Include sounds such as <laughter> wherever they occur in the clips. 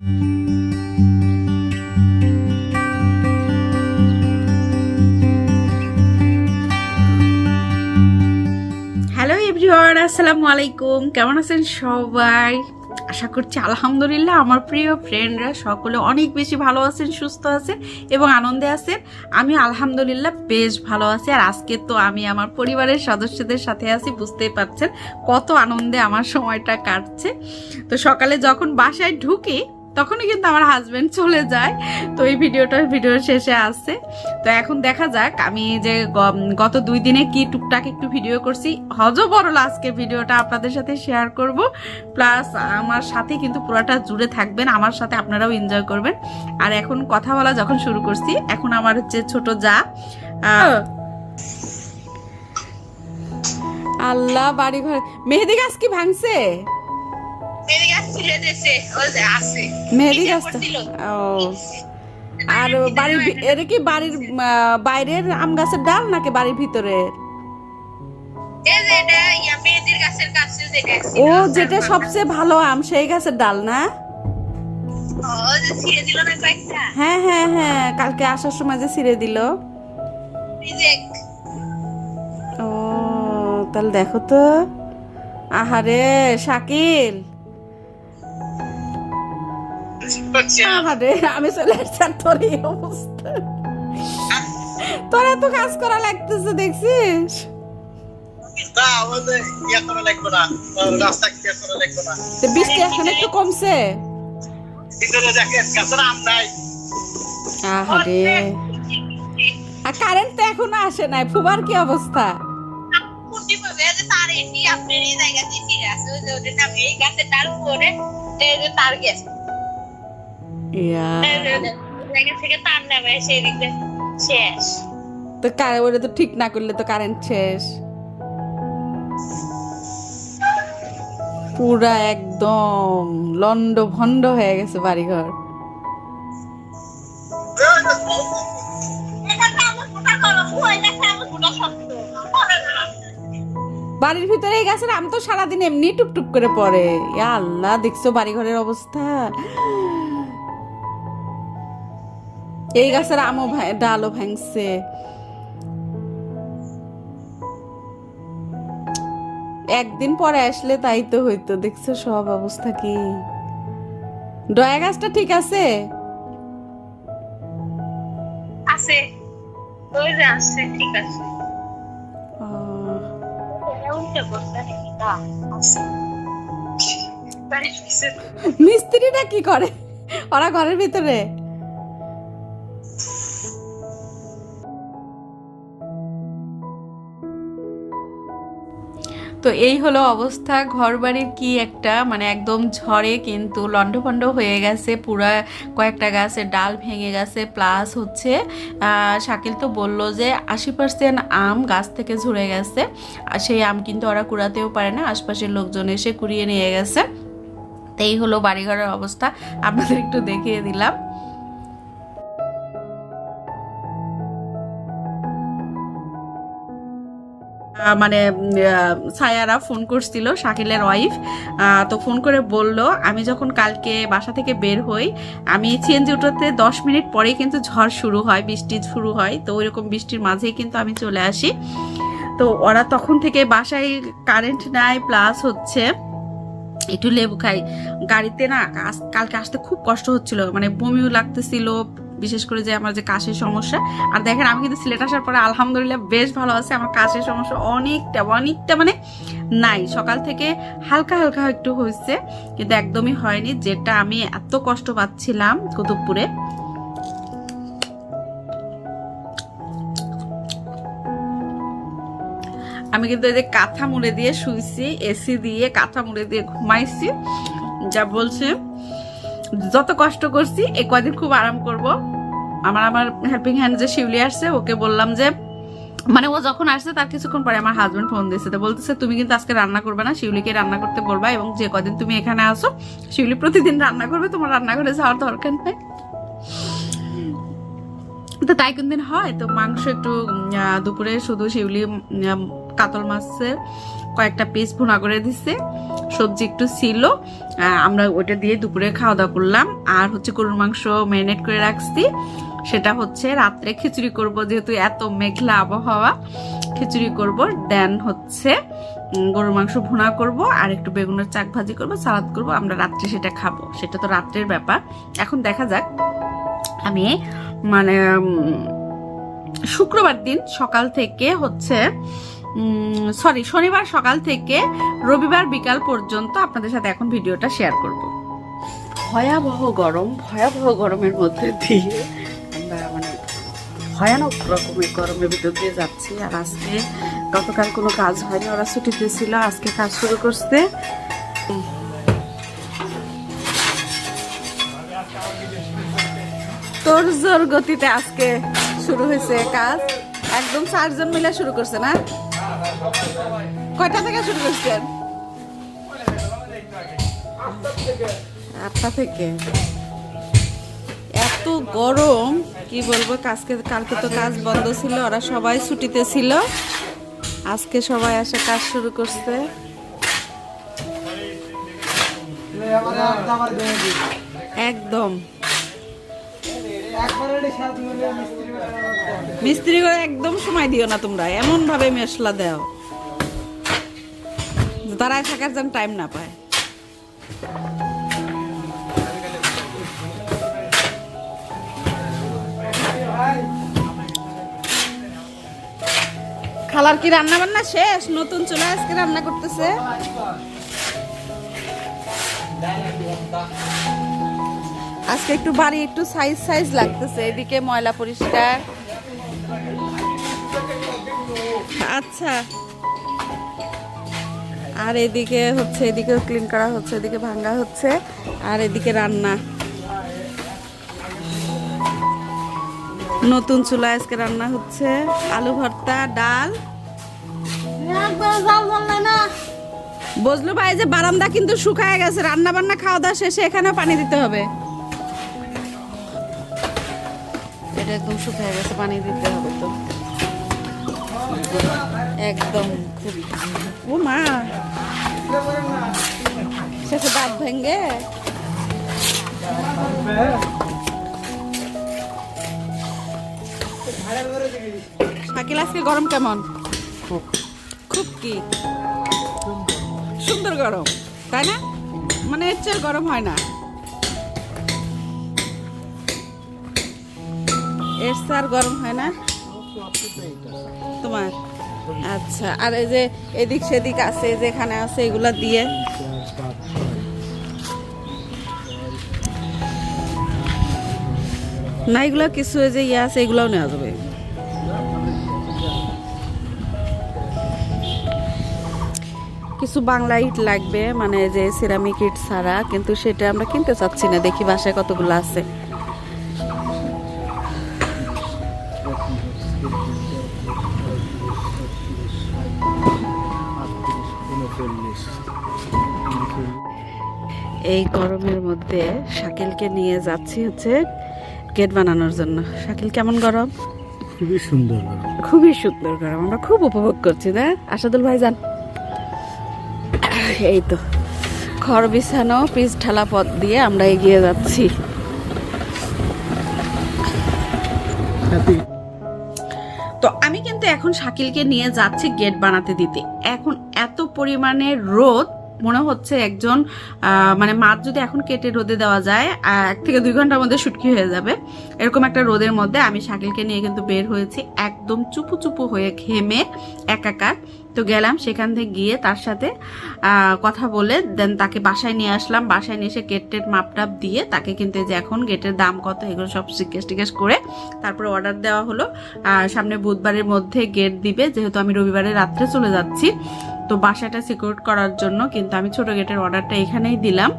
Hello everyone আসসালামু আলাইকুম কেমন আছেন সবাই? আশা করছি আলহামদুলিল্লাহ আমার প্রিয় ফ্রেন্ডরা সকলে অনেক বেশি ভালো আছেন, সুস্থ আছেন এবং আনন্দে আছেন। আমি আলহামদুলিল্লাহ বেশ ভালো আছি। আর আজকে তো আমি আমার পরিবারের সদস্যদের সাথে আছি, বুঝতেই পারছেন কত আনন্দে আমার সময়টা কাটছে। তো সকালে যখন বাসায় ঢুকি তখনই কিন্তু আমার হাজব্যান্ড চলে যায়। তো এই ভিডিওটা ভিডিওর শেষে আসছে। তো এখন দেখা যাক আমি যে গত দুই দিনে কি টুকটাক একটু ভিডিও করছি। হজ বড় আজকে ভিডিওটা আপনাদের সাথে শেয়ার করব। প্লাস আমার সাথে কিন্তু পুরোটা জুড়ে থাকবেন। আমার সাথে আপনারাও এনজয় করবেন। আর এখন কথা বলা যখন শুরু করছি এখন আমার হচ্ছে ছোট যা। আল্লাহ বাড়ি ঘর মেহেদি গাছ কি ভাঙছে? মেহেদি গাছটা। ও আর বাড়ির এটা কি বাড়ির বাইরের আম গাছের ডাল নাকি বাড়ির ভিতরের ও যেটা সবচেয়ে ভালো আম সেই গাছের ডাল না? হ্যাঁ হ্যাঁ হ্যাঁ কালকে আসার সময় যে ছিঁড়ে দিল। ও তাহলে দেখো তো। আহারে শাকিল। আহারে আমি চলে আসছি আর তোর এই অবস্থা। তোর এত কাজ করা লাগতেছে দেখছিস? না আমাদের করা লাগবে না রাস্তা ক্লিয়ার করা লাগবে না। তো বৃষ্টি এখন একটু কমছে? ভিতরে দেখেন কাছে আম নাই। আহারে। আর কারেন্ট তো এখনও আসে নাই ফুবার কি অবস্থা? তার এই জায়গা দিয়ে ছিঁড়ে আছে, ওই যে নাম এই গাছের ডাল পরে, এই যে তার গেছে। তো কারে ওটা তো ঠিক না করলে তো কারেন্ট শেষ পুরা একদম লন্ড ভন্ড হয়ে গেছে বাড়িঘর। বাড়ির ভিতরে এই গাছের আম তো সারাদিন এমনি টুপটুপ করে পড়ে আল্লাহ দেখছ বাড়িঘরের অবস্থা এই গাছের আমও ডালও ভাঙছে। একদিন পরে আসলে তাই তো হইতো দেখছ সব অবস্থা কি? ডয়া গাছটা ঠিক আছে? আছে। ঠিক আছে। মিস্ত্রিটা কি করে? ওরা ঘরের ভিতরে? তো এই হলো অবস্থা। ঘর বাড়ির কি একটা মানে একদম ঝড়ে কিন্তু লন্ডভন্ড হয়ে গেছে, পুরা কয়েকটা গাছের ডাল ভেঙে গেছে প্লাস হচ্ছে শাকিল তো বলল যে আশি পার্সেন্ট আম গাছ থেকে ঝরে গেছে, আর সেই আম কিন্তু ওরা কুড়াতেও পারে না, আশপাশের লোকজন এসে কুড়িয়ে নিয়ে গেছে। এই হলো বাড়িঘরের অবস্থা, আপনাদের একটু দেখিয়ে দিলাম। মানে সায়ারা ফোন করছিল শাকিলের ওয়াইফ তো ফোন করে বলল, আমি যখন কালকে বাসা থেকে বের হই, আমি সিএনজি উঠোতে দশ মিনিট পরেই কিন্তু ঝড় শুরু হয়, বৃষ্টি শুরু হয়, তো ওইরকম বৃষ্টির মাঝেই কিন্তু আমি চলে আসি। তো ওরা তখন থেকে বাসায় কারেন্ট নাই প্লাস হচ্ছে একটু লেবু খাই। গাড়িতে না কালকে আসতে খুব কষ্ট হচ্ছিল মানে বমিও লাগতেছিল বিশেষ করে যে আমার যে কাশের সমস্যা। আর দেখেন, আমি কিন্তু সিলেট আসার পরে আলহামদুলিল্লাহ বেশ ভালো আছে। আমার কাশের সমস্যা অনেকটা অনেকটা মানে নাই। সকাল থেকে হালকা হালকা একটু হয়েছে, কিন্তু একদমই হয়নি, যেটা আমি এত কষ্ট পাচ্ছিলাম কুতুবপুরে। আমি কিন্তু এই যে কাঁথা মুড়ে দিয়ে শুইছি, এসি দিয়ে কাঁথা মুড়ে দিয়ে ঘুমাইছি। যা বলছে যত কষ্ট করছি, এ কদিন খুব আরাম করব। আমার আমার হেল্পিং হ্যান্ড যে শিউলি আসছে, ওকে বললাম যে মানে ও যখন আসছে তার কিছুক্ষণ পরে আমার হাজবেন্ড ফোন দিয়েছে। তো বলতেছে, তুমি কিন্তু আজকে রান্না করবে না, শিউলিকে রান্না করতে বলবা এবং যে কদিন তুমি এখানে আসো শিউলি প্রতিদিন রান্না করবে, তোমার রান্নাঘরে যাওয়ার দরকার নেই। তো তাই কোন দিন হয়, তো মাংস একটু দুপুরে শুধু শিউলি কাতল মাছের কয়েকটা পিস ভুনা করে দিচ্ছে সবজি একটু ছিল আমরা ওইটা দিয়ে দুপুরে খাওয়া দাওয়া করলাম। আর হচ্ছে গরুর মাংস ম্যারিনেট করে রাখছি। সেটা হচ্ছে রাত্রে খিচুড়ি করব, যেহেতু এত মেঘলা আবহাওয়া। খিচুড়ি করব, দেন হচ্ছে গরুর মাংস ভুনা করব, আর একটু বেগুনের চাক ভাজি করব, সালাদ করব, আমরা রাত্রে সেটা খাব। সেটা তো রাত্রের ব্যাপার। এখন দেখা যাক, আমি মানে শুক্রবার দিন সকাল থেকে হচ্ছে সরি শনিবার সকাল থেকে রবিবার বিকাল পর্যন্ত আপনাদের সাথে এখন ভিডিওটা শেয়ার করব। ভয়াবহ গরম, ভয়াবহ গরমের মধ্যে দিয়ে আমরা মানে ভয়ানক রকমের গরমের ভিতর দিয়ে যাচ্ছি। আর আজকে গতকাল কোনো কাজ হয়নি, ওরা ছুটিতে ছিল, আজকে কাজ শুরু করছে। তোর জোর গতিতে আজকে শুরু হয়েছে কাজ। একদম চারজন মিলে শুরু করছে না? কয়টা থেকে শুরু করছেন? আটটা থেকে। এত গরম, কি বলব, কাজকে, কালকে তো কাজ বন্ধ ছিল, ওরা সবাই ছুটিতে ছিল। আজকে সবাই এসে কাজ শুরু করছে। একদম। মিস্ত্রি করে একদম সময় দিও না তোমরা এমন ভাবে মেশলা দাও। দাঁড়ায় থাকার যেন টাইম না পায়। খালার কি রান্না বান্না শেষ? নতুন চলে আজকে রান্না করতেছে? আজকে একটু বাড়ি একটু সাইজ সাইজ লাগতেছে, এদিকে ময়লা পরিষ্কার। আচ্ছা। আর এদিকে হচ্ছে এদিকে ক্লিন করা হচ্ছে, এদিকে ভাঙ্গা হচ্ছে, আর এদিকে রান্না। নতুন চুলা আজকে রান্না হচ্ছে আলু ভর্তা, ডাল। বুঝলো ভাই যে বারান্দা কিন্তু শুকায় গেছে রান্না বান্না খাওয়া দাওয়া শেষে এখানেও পানি দিতে হবে। এটা একদম শুকায় গেছে পানি দিতে হবে তো। একদম খুব ও মা। শেষে দাঁত ভেঙ্গে শাকিল আজকে গরম কেমন? খুব। কি? সুন্দর গরম তাই না? মানে এর চেয়ে গরম হয় না। এর আর গরম হয় না? তোমার? আচ্ছা আর এই যে এদিক সেদিক আছে যেখানে আছে, এগুলা দিয়ে? না, এগুলো কিছু যে ইয়ে আছে, এগুলাও নেওয়া যাবে। কিছু বাংলা ইট লাগবে মানে যে সিরামিক ইট ছাড়া, কিন্তু সেটা আমরা কিনতে চাচ্ছি না। দেখি বাসায় কতগুলো আছে। এই গরমের মধ্যে শাকিলকে নিয়ে যাচ্ছি হচ্ছে গেট বানানোর জন্য। শাকিল কেমন গরম? খুবই সুন্দর খুবই সুন্দর গরম আমরা খুব উপভোগ করছি না? আসাদুল ভাই যান এই তো খড় বিছানো পিচ ঢালা পথ দিয়ে আমরা এগিয়ে যাচ্ছি। তো আমি কিন্তু এখন শাকিলকে নিয়ে যাচ্ছি গেট বানাতে দিতে। এখন এত পরিমাণে রোদ মনে হচ্ছে একজন মানে মাছ যদি এখন কেটে রোদে দেওয়া যায় এক থেকে দুই ঘণ্টার মধ্যে শুটকি হয়ে যাবে। এরকম একটা রোদের মধ্যে আমি শাকিলকে নিয়ে কিন্তু বের হয়েছি, একদম চুপু চুপু হয়ে ঘেমে একাকার। তো গেলাম সেখান থেকে গিয়ে তার সাথে কথা বলে, দেন তাকে বাসায় নিয়ে আসলাম। বাসায় নিয়ে এসে গেট টেট মাপটাপ দিয়ে তাকে কিন্তু যে এখন গেটের দাম কত এগুলো সব জিজ্ঞেস টিজ্ঞেস করে তারপরে অর্ডার দেওয়া হলো। সামনে বুধবারের মধ্যে গেট দিবে, যেহেতু আমি রবিবারে রাত্রে চলে যাচ্ছি। তো বাসাটা সিকিউর করার জন্য কিন্তু আমি ছোট গেটের অর্ডারটা এখানেই দিলাম।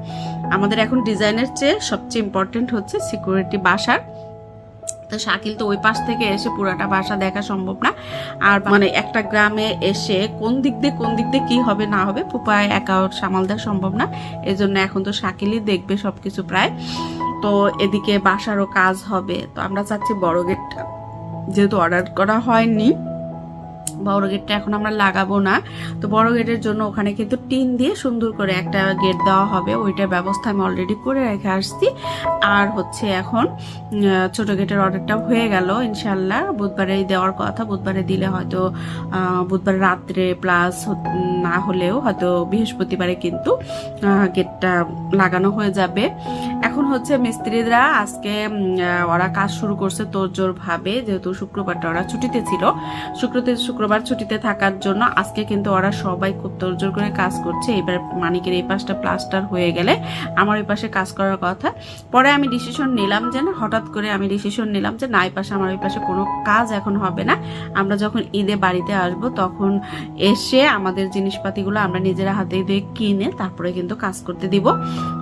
আমাদের এখন ডিজাইনের চেয়ে সবচেয়ে ইম্পর্টেন্ট হচ্ছে সিকিউরিটি বাসার। তো শাকিল তো ওই পাশ থেকে এসে পুরাটা বাসা দেখা সম্ভব না। আর মানে একটা গ্রামে এসে কোন দিক দিয়ে কোন দিক দিয়ে কি হবে না হবে পুপায় একা সামাল দেওয়া সম্ভব না। এজন্য এখন তো শাকিলই দেখবে সব কিছু প্রায়। তো এদিকে বাসারও কাজ হবে। তো আমরা চাচ্ছি বড় গেটটা যেহেতু অর্ডার করা হয়নি বড় গেটটা এখন আমরা লাগাবো না। তো বড় গেটের জন্য ওখানে কিন্তু টিন দিয়ে সুন্দর করে একটা গেট দেওয়া হবে। ওইটার ব্যবস্থা আমি অলরেডি করে রেখে আসছি। আর হচ্ছে এখন ছোট গেটের অর্ডারটা হয়ে গেল ইনশাল্লাহ বুধবারেই দেওয়ার কথা, বুধবারে দিলে হয়তো বুধবার রাত্রে প্লাস না হলেও হয়তো বৃহস্পতিবারে কিন্তু গেটটা লাগানো হয়ে যাবে। এখন হচ্ছে মিস্ত্রিরা আজকে ওরা কাজ শুরু করছে তোরজোর ভাবে যেহেতু শুক্রবারটা ওরা ছুটিতে ছিল, শুক্রতে শুক্রবার ছুটিতে থাকার জন্য আজকে কিন্তু ওরা সবাই খুব তোরজোর করে কাজ করছে। এবার মানিকের এই পাশটা প্লাস্টার হয়ে গেলে আমার ওই পাশে কাজ করার কথা। পরে আমি ডিসিশন নিলাম যে না, হঠাৎ করে আমি ডিসিশন নিলাম যে না, এই পাশে আমার ওই পাশে কোনো কাজ এখন হবে না। আমরা যখন ঈদে বাড়িতে আসব তখন এসে আমাদের জিনিসপাতিগুলো আমরা নিজেরা হাতে দিয়ে কিনে তারপরে কিন্তু কাজ করতে দিব।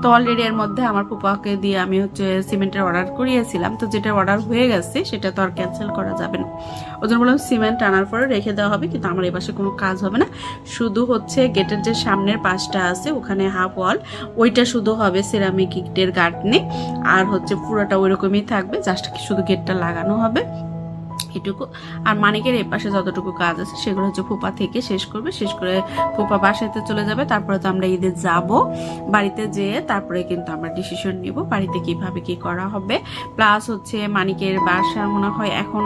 তো অলরেডি এর মধ্যে আমার ফুপাকে দিয়ে আমি হচ্ছে সিমেন্টের অর্ডার করিয়েছিলাম। তো যেটা অর্ডার হয়ে গেছে সেটা তো আর ক্যান্সেল করা যাবে না। ওই জন্য বললাম সিমেন্ট আনার পরে রেখে দেওয়া হবে, কিন্তু আমার এই পাশে কোনো কাজ হবে না। শুধু হচ্ছে গেটের যে সামনের পাশটা আছে, ওখানে হাফ ওয়াল ওইটা শুধু হবে সিরামিক গেটের গার্ডনে আর হচ্ছে পুরোটা ওইরকমই থাকবে জাস্ট শুধু গেটটা লাগানো হবে। এটুকু আর মানিকের এই পাশে যতটুকু কাজ আছে, সেগুলো হচ্ছে ফুপা থেকে শেষ করবে। শেষ করে ফুপা বাসাতে চলে যাবে। তারপরে তো আমরা ঈদে যাব। বাড়িতে যেয়ে তারপরে কিন্তু আমরা ডিসিশন নিব বাড়িতে কীভাবে কি করা হবে। প্লাস হচ্ছে মানিকের বাসা মনে হয় এখন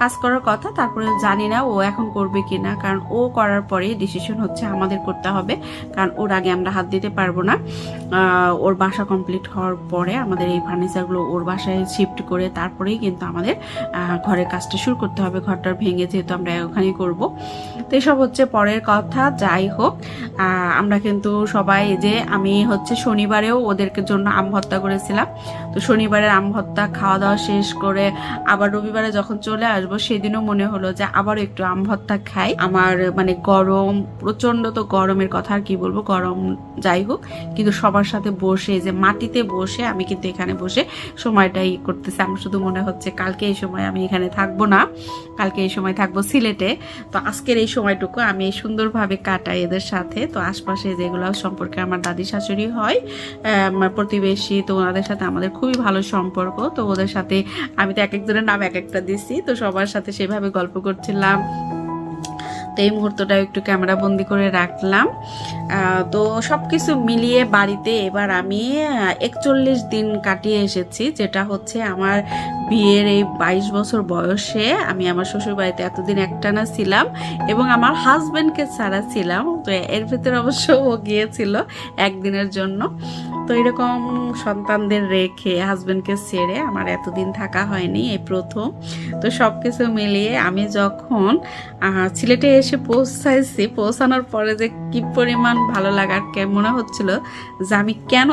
কাজ করার কথা। তারপরে জানি না ও এখন করবে কি না কারণ ও করার পরে ডিসিশন হচ্ছে আমাদের করতে হবে। কারণ ওর আগে আমরা হাত দিতে পারব না। ওর বাসা কমপ্লিট হওয়ার পরে আমাদের এই ফার্নিচারগুলো ওর বাসায় শিফট করে তারপরেই কিন্তু আমাদের ঘরের কাজটা শুরু করতে হবে, ঘরটা ভেঙে যেহেতু আমরা ওখানে করব। তো এসব হচ্ছে পরের কথা, যাই হোক। আমরা কিন্তু সবাই যে আমি হচ্ছে শনিবারেও ওদেরকে জন্য আম ভর্তা করেছিলাম। তো শনিবারের আম ভর্তা, খাওয়া দাওয়া শেষ করে আবার রবিবারে যখন চলে আসব, সেদিনও মনে হলো যে আবারও একটু আম ভর্তা খাই। আমার মানে গরম প্রচণ্ড তো গরমের কথা আর কি বলব, গরম যাই হোক, কিন্তু সবার সাথে বসে যে মাটিতে বসে, আমি কিন্তু এখানে বসে সময়টাই করতেছি। আমার শুধু মনে হচ্ছে কালকে এই সময় আমি এখানে থাকব না, কালকে এই সময় থাকব সিলেটে। তো আজকের এই সময়টুকু আমি সুন্দরভাবে কাটাই এদের সাথে। তো আশপাশে যেগুলো সম্পর্কে আমার দাদি শাশুড়ি হয় আমার প্রতিবেশী, তো ওনাদের সাথে আমাদের খুবই ভালো সম্পর্ক। তো ওদের সাথে আমি তো এক একজনের নাম এক একটা দিছি। তো সবার সাথে সেভাবে গল্প করছিলাম। তো এই মুহূর্তটা একটু ক্যামেরা বন্দি করে রাখলাম। তো সব কিছু মিলিয়ে বাড়িতে এবার আমি একচল্লিশ দিন কাটিয়ে এসেছি, যেটা হচ্ছে আমার বিয়ের এই বাইশ বছর বয়সে আমি আমার শ্বশুর বাড়িতে এতদিন একটানা ছিলাম এবং আমার হাজব্যান্ডকে ছাড়া ছিলাম। তো এর ভিতরে অবশ্য ও গিয়েছিল একদিনের জন্য। তো এরকম সন্তানদের রেখে হাজব্যান্ডকে ছেড়ে আমার এতদিন থাকা হয়নি এই প্রথম। তো সব কিছু মিলিয়ে আমি যখন সিলেটে এসে পৌঁছাইছি, পৌঁছানোর পরে যে কি পরিমাণ ভালো লাগার মনে হচ্ছিল যে আমি কেন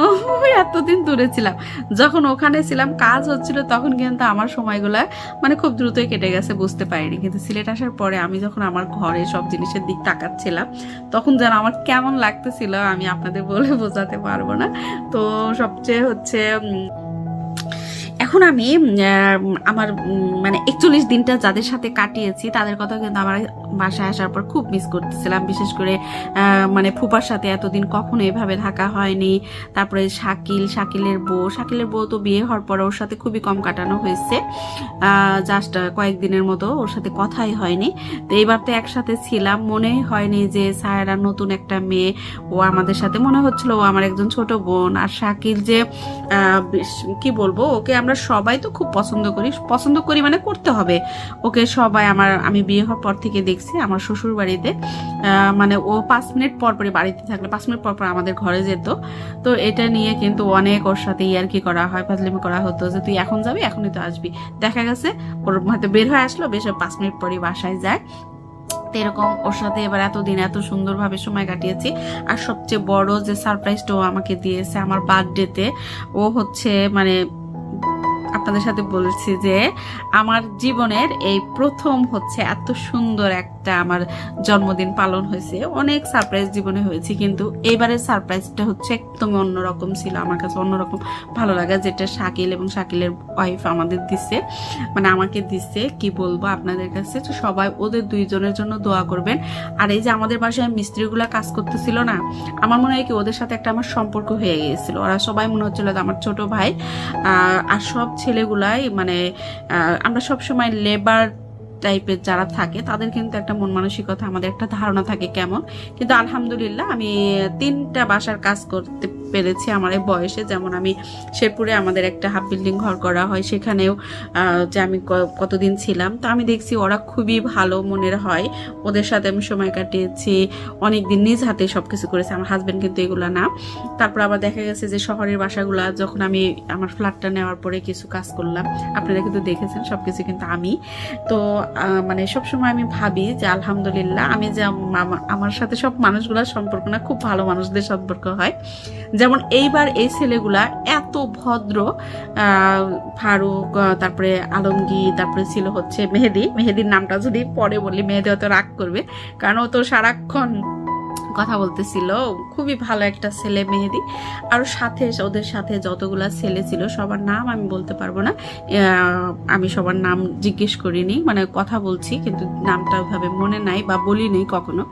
এতদিন দূরে ছিলাম? যখন ওখানে ছিলাম, কাজ হচ্ছিল, তখন কিন্তু আমার সময়গুলো মানে খুব দ্রুতই কেটে গেছে, বুঝতে পারিনি। কিন্তু সিলেট আসার পরে আমি যখন আমার ঘরে সব জিনিসের দিক তাকাচ্ছিলাম, তখন যেন আমার কেমন লাগতেছিল আমি আপনাদের বলে বোঝাতে পারব না। তো সবচেয়ে হচ্ছে এখন আমি আমার মানে একচল্লিশ দিনটা যাদের সাথে কাটিয়েছি, তাদের কথা কিন্তু আমার বাসায় আসার পর খুব মিস করতেছিলাম। বিশেষ করে মানে ফুপার সাথে এতদিন কখনো এভাবে থাকা হয়নি। তারপরে শাকিল, শাকিলের বউ। শাকিলের বউ তো বিয়ে হওয়ার পর ওর সাথে খুবই কম কাটানো হয়েছে। জাস্ট কয়েকদিনের মতো ওর সাথে কথাই হয়নি। তো এইবার তো একসাথে ছিলাম। মনেই হয়নি যে, সায়রা নতুন একটা মেয়ে। ও আমাদের সাথে, মনে হচ্ছিল ও আমার একজন ছোট বোন। আর শাকিল যে কি বলব, ওকে আমরা সবাই তো খুব পছন্দ করি। পছন্দ করি মানে করতে হবে। ওকে সবাই আমার, আমি বিয়ে হওয়ার পর থেকে দেখছি আমার শ্বশুর বাড়িতে মানে ও পাঁচ মিনিট পর পরে বাড়িতে থাকলে, পাঁচ মিনিট পর পর আমাদের ঘরে যেত। তো এটা নিয়ে কিন্তু অনেক ওর সাথে ইয়ার্কি করা হয়, ফাজলিমি করা হতো যে তুই এখন যাবি, এখনই তো আসবি। দেখা গেছে ওর হয়তো বের হয়ে আসলো, বেশ পাঁচ মিনিট পরই বাসায় যায়। এরকম ওর সাথে এবার এতদিন এত সুন্দরভাবে সময় কাটিয়েছি। আর সবচেয়ে বড় যে সারপ্রাইজটা ও আমাকে দিয়েছে আমার বার্থডেতে ও হচ্ছে মানে আপনাদের সাথে বলছি যে আমার জীবনের এই প্রথম হচ্ছে এত সুন্দর একটা আমার জন্মদিন পালন হয়েছে। অনেক সারপ্রাইজ জীবনে হয়েছে, কিন্তু এবারের সারপ্রাইজটা হচ্ছে একদমই অন্যরকম ছিল। আমার কাছে অন্যরকম ভালো লাগা, যেটা শাকিল এবং শাকিলের ওয়াইফ আমাদের দিছে। মানে আমাকে দিছে, কি বলব আপনাদের কাছে? তো সবাই ওদের দুইজনের জন্য দোয়া করবেন। আর এই যে আমাদের বাসায় মিস্ত্রিগুলো কাজ করতেছিল না, আমার মনে হয় কি ওদের সাথে একটা আমার সম্পর্ক হয়ে গিয়েছিল। ওরা সবাই মনে হচ্ছিল আমার ছোট ভাই আর সব ছেলেগুলাই মানে আমরা সবসময় লেবার টাইপের যারা থাকে, তাদের কিন্তু একটা মন মানসিকতা, আমাদের একটা ধারণা থাকে কেমন। কিন্তু আলহামদুলিল্লাহ, আমি তিনটা বাসার কাজ করতে পেরেছি আমার এই বয়সে। যেমন আমি শেরপুরে আমাদের একটা হাফ বিল্ডিং ঘর করা হয়, সেখানেও যে আমি কতদিন ছিলাম, তো আমি দেখছি ওরা খুবই ভালো মনের হয়। ওদের সাথে আমি সময় কাটিয়েছি অনেক দিন নিজ হাতে সব কিছু করেছি, আমার হাজব্যান্ড কিন্তু এগুলো না। তারপর আবার দেখা গেছে যে শহরের বাসাগুলা, যখন আমি আমার ফ্ল্যাটটা নেওয়ার পরে কিছু কাজ করলাম, আপনারা কিন্তু দেখেছেন সব কিছু কিন্তু আমি। তো মানে সবসময় আমি ভাবি যে আলহামদুলিল্লাহ, আমি যে আমার সাথে সব মানুষগুলার সম্পর্ক না, খুব ভালো মানুষদের সম্পর্ক হয়। যেমন এইবার এই ছেলেগুলা এত ভদ্র ফারুক তারপরে আলমগীর, তারপরে ছিল হচ্ছে মেহেদি। মেহেদির নামটা যদি পরে বলি, মেহেদি অত রাগ করবে, কারণ ও তো সারাক্ষণ কথা বলতেছিল। খুবই ভালো একটা ছেলে, মেহেদি। আর সাথে ওদের সাথে যতগুলা ছেলে ছিল, সবার নাম আমি বলতে পারব না। আমি সবার নাম জিজ্ঞেস করিনি মানে কথা বলছি, কিন্তু নামটা ওইভাবে মনে নাই বা বলি বলিনি কখনো।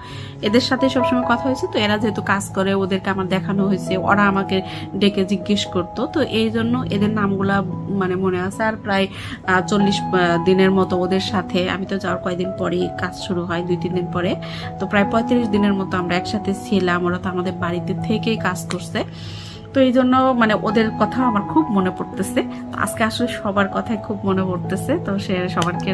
এদের সাথে সবসময় কথা হয়েছে, তো এরা যেহেতু কাজ করে, ওদেরকে আমার দেখানো হয়েছে, ওরা আমাকে ডেকে জিজ্ঞেস করতো। তো এই জন্য এদের নামগুলা মানে মনে আছে। আর প্রায় চল্লিশ দিনের মতো ওদের সাথে। আমি তো যাওয়ার কয়েকদিন পরেই কাজ শুরু হয়, দুই, তিন দিন পরে। তো প্রায় পঁয়ত্রিশ দিনের মতো আমরা একসাথে ছিলাম, ওরা তো আমাদের বাড়িতে থেকেই কাজ করছে। তো এই জন্য মানে ওদের কথা আমার খুব মনে পড়তেছে। আজকে আসলে সবার কথাই খুব মনে পড়তেছে। তো সে সবারকে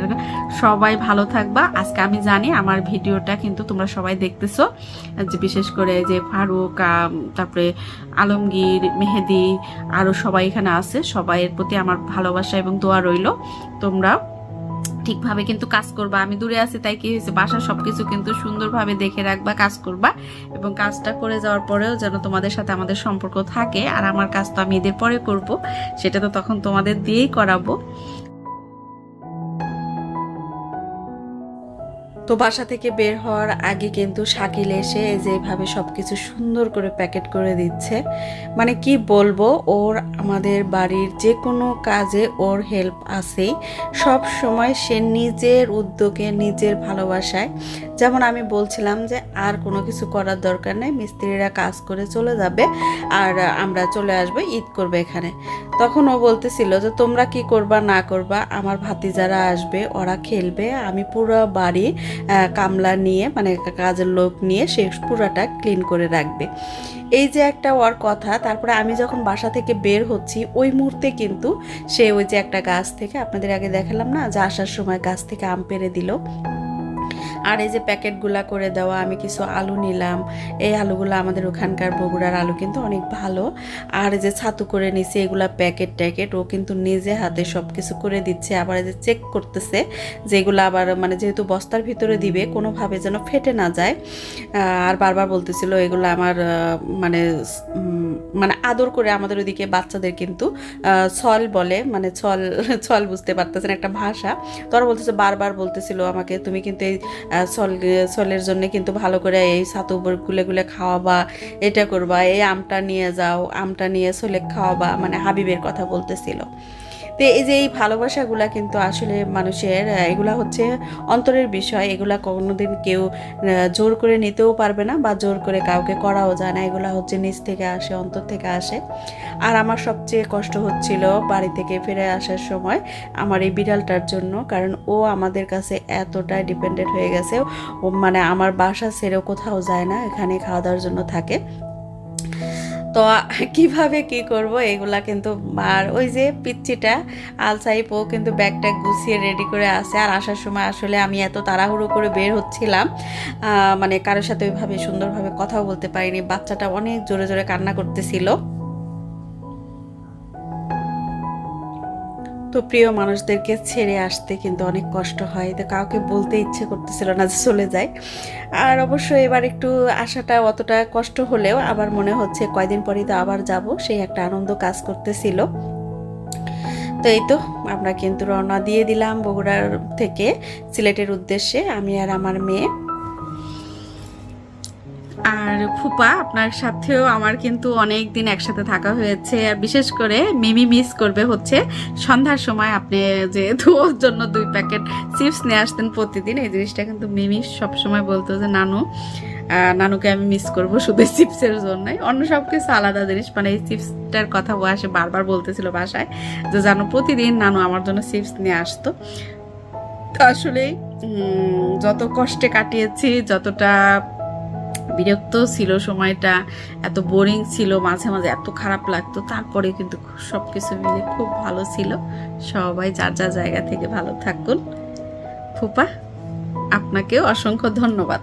সবাই ভালো থাকবা। আজকে আমি জানি আমার ভিডিওটা কিন্তু তোমরা সবাই দেখতেছো। যে বিশেষ করে যে ফারুক তারপরে আলমগীর, মেহেদি আরও সবাই এখানে আছে। সবাইয়ের প্রতি আমার ভালোবাসা এবং দোয়া রইল। তোমরা ঠিকভাবে কিন্তু কাজ করবা। আমি দূরে আছি, তাই কি হয়েছে? বাসার সবকিছু কিন্তু সুন্দরভাবে দেখে রাখবা, কাজ করবা এবং কাজটা করে যাওয়ার পরেও যেন তোমাদের সাথে আমাদের সম্পর্ক থাকে। আর আমার কাজ তো আমি এদের পরে করব, সেটা তো তখন তোমাদের দিয়েই করাবো। তো বাসা থেকে বের হওয়ার আগে কিন্তু শাকিল এসে এই যে এইভাবে সবকিছু সুন্দর করে প্যাকেট করে দিচ্ছে মানে কি বলব, ওর আমাদের বাড়ির যে কোনো কাজে ওর হেল্প আছেই। সব সময় সে নিজের উদ্যোগে, নিজের ভালোবাসায়। যেমন আমি বলছিলাম যে আর কোনো কিছু করার দরকার নেই, মিস্ত্রিরা কাজ করে চলে যাবে আর আমরা চলে আসব, ঈদ করবে এখানে। তখন ও বলতেছিল যে তোমরা কি করবা, না করবা, আমার ভাতিজারা আসবে, ওরা খেলবে, আমি পুরো বাড়ি কামলা নিয়ে মানে কাজের লোক নিয়ে সে পুরাটা ক্লিন করে রাখবে। এই যে একটা ওর কথা, তারপরে আমি যখন বাসা থেকে বের হচ্ছি, ওই মুহূর্তে কিন্তু সে ওই যে একটা গাছ থেকে, আপনাদের আগে দেখালাম না, যে আসার সময় গাছ থেকে আম পেরে দিল। আর এই যে প্যাকেটগুলা করে দেওয়া, আমি কিছু আলু নিলাম। এই আলুগুলো আমাদের ওখানকার বগুড়ার আলু কিন্তু অনেক ভালো। আর এই যে ছাতু করে নিছি, এগুলা প্যাকেট ট্যাকেট, ও কিন্তু নিজে হাতে সব কিছু করে দিচ্ছে, আবার এই যে চেক করতেছে যেগুলো আবার মানে যেহেতু বস্তার ভিতরে দিবে, কোনোভাবে যেন ফেটে না যায়। আর বারবার বলতেছিল এগুলো আমার মানে মানে আদর করে আমাদের ওইদিকে বাচ্চাদের কিন্তু ছল বলে মানে ছল <laughs> ছল বুঝতে পারতেছেন একটা ভাষা। তোরা বলতেছে, বারবার বলতেছিল আমাকে, তুমি কিন্তু এই আহ, সলের জন্য কিন্তু ভালো করে এই ছাতু উপর গুলে গুলে খাওয়াবা এটা করবা এই আমটা নিয়ে যাও আমটা নিয়ে সলে খাওয়াবা মানে হাবিবের কথা বলতেছিল। তো এই যে এই ভালোবাসাগুলা কিন্তু আসলে মানুষের এগুলা হচ্ছে অন্তরের বিষয়। এগুলা কোনোদিন কেউ জোর করে নিতেও পারবে না বা জোর করে কাউকে করাও যায় না। এগুলা হচ্ছে নিজ থেকে আসে, অন্তর থেকে আসে। আর আমার সবচেয়ে কষ্ট হচ্ছিল বাড়ি থেকে ফিরে আসার সময় আমার এই বিড়ালটার জন্য। কারণ ও আমাদের কাছে এতটাই ডিপেন্ডেন্ট হয়ে গেছে। ও মানে আমার বাসা ছেড়েও কোথাও যায় না, এখানে খাওয়া দাওয়ার জন্য থাকে। তো কীভাবে কি করব এগুলা কিন্তু, আর ওই যে পিচ্চিটা আলসাইপ ও কিন্তু ব্যাগটা গুছিয়ে রেডি করে আছে। আর আসার সময় আসলে আমি এত তাড়াহুড়ো করে বের হচ্ছিলাম মানে কারোর সাথে ওইভাবে সুন্দরভাবে কথাও বলতে পারিনি। বাচ্চাটা অনেক জোরে জোরে কান্না করতেছিল। তো প্রিয় মানুষদেরকে ছেড়ে আসতে কিন্তু অনেক কষ্ট হয়। তো কাউকে বলতে ইচ্ছে করতেছিল না যে চলে যায়। আর অবশ্য এবার একটু আসাটা অতটা কষ্ট হলেও আবার মনে হচ্ছে কয়দিন পরেই তো আবার যাব, সেই একটা আনন্দ কাজ করতেছিল। তো এই তো, আমরা কিন্তু রওনা দিয়ে দিলাম বগুড়ার থেকে সিলেটের উদ্দেশ্যে, আমি আর আমার মেয়ে। আর ফুপা, আপনার সাথেও আমার কিন্তু অনেক দিন একসাথে থাকা হয়েছে। আর বিশেষ করে মিমি মিস করবে হচ্ছে সন্ধ্যার সময় আপনি যেহেতু ওর জন্য দুই প্যাকেট চিপস নিয়ে আসতেন প্রতিদিন, এই জিনিসটা কিন্তু মিমি সবসময় বলতো যে, নানু নানুকে আমি মিস করব শুধু চিপসের জন্যই। অন্য সব কিছু আলাদা জিনিস মানে এই চিপসটার কথা ও আসে বারবার বলতেছিল বাসায় যে, জানো, প্রতিদিন নানু আমার জন্য চিপস নিয়ে আসতো। তো আসলেই যত কষ্টে কাটিয়েছি, যতটা বিরক্ত ছিল সময়টা, এত বোরিং ছিল, মাঝে মাঝে এত খারাপ লাগতো তারপরে কিন্তু সব কিছু মিলে খুব ভালো ছিল। সবাই যার যা জায়গা থেকে ভালো থাকুন। ফুপা, আপনাকেও অসংখ্য ধন্যবাদ।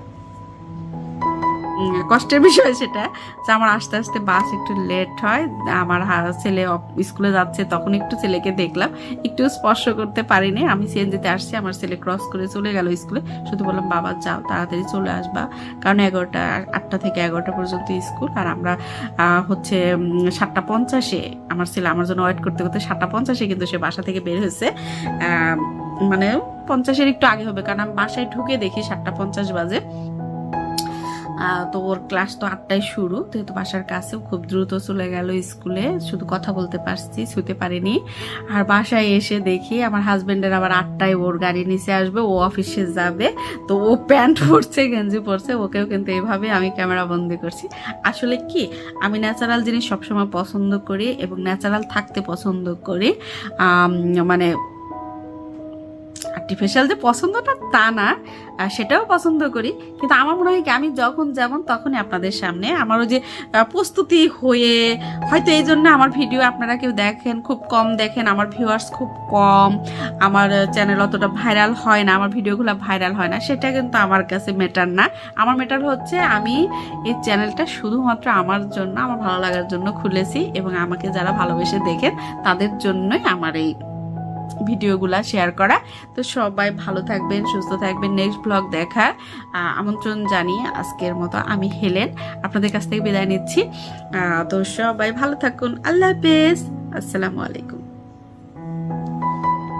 কষ্টের বিষয় সেটা। যে আমার আস্তে আস্তে বাস একটু লেট হয়। আমার ছেলে স্কুলে যাচ্ছে, তখন একটু ছেলেকে দেখলাম। একটু স্পর্শ করতে পারিনি। আমি সিএনজিতে আসছি, আমার ছেলে ক্রস করে চলে গেল স্কুলে। শুধু বললাম, বাবা, যাও, তাড়াতাড়ি চলে আসবা। কারণ এগারোটা, আটটা থেকে এগারোটা পর্যন্ত স্কুল। আর আমরা হচ্ছে সাতটা পঞ্চাশে, আমার ছেলে আমার জন্য ওয়েট করতে করতে সাতটা পঞ্চাশে কিন্তু সে বাসা থেকে বের হয়েছে। মানে পঞ্চাশের একটু আগে হবে, কারণ আমি বাসায় ঢুকে দেখি সাতটা পঞ্চাশ বাজে। তো ওর ক্লাস তো আটটায় শুরু যেহেতু বাসার কাছেও খুব দ্রুত চলে গেল স্কুলে। শুধু কথা বলতে পারছি, শুতে পারিনি। আর বাসায় এসে দেখি আমার হাজবেন্ডের আবার আটটায় ওর গাড়ি নিচে আসবে, ও অফিসে যাবে। তো ও প্যান্ট পরছে, গেঞ্জি পরছে, ওকেও কিন্তু এইভাবে আমি ক্যামেরা বন্দি করছি। আসলে কি, আমি ন্যাচারাল জিনিস সবসময় পছন্দ করি এবং ন্যাচারাল থাকতে পছন্দ করি। মানে আর্টিফিশিয়াল যে পছন্দটা তা না সেটাও পছন্দ করি। কিন্তু আমার মনে হয় কি, আমি যখন যেমন তখনই আপনাদের সামনে আমারও যে প্রস্তুতি হয়ে, হয়তো এই জন্য আমার ভিডিও আপনারা কেউ দেখেন, খুব কম দেখেন, আমার ভিউয়ার্স খুব কম, আমার চ্যানেল অতটা ভাইরাল হয় না, আমার ভিডিওগুলো ভাইরাল হয় না, সেটা কিন্তু আমার কাছে মেটার না। আমার মেটার হচ্ছে আমি এই চ্যানেলটা শুধুমাত্র আমার জন্য, আমার ভালো লাগার জন্য খুলেছি এবং আমাকে যারা ভালোবেসে দেখেন, তাদের জন্যই আমার এই ভিডিওগুলা শেয়ার করা। তো সবাই ভালো থাকবেন, সুস্থ থাকবেন। নেক্সট ব্লগ দেখা আমন্ত্রণ জানিয়ে আজকের মতো আমি হেলেন। আপনাদের কাছ থেকে বিদায় নিচ্ছি। তো সবাই ভালো থাকুন। আল্লাহ হাফেজ। আসসালামু আলাইকুম।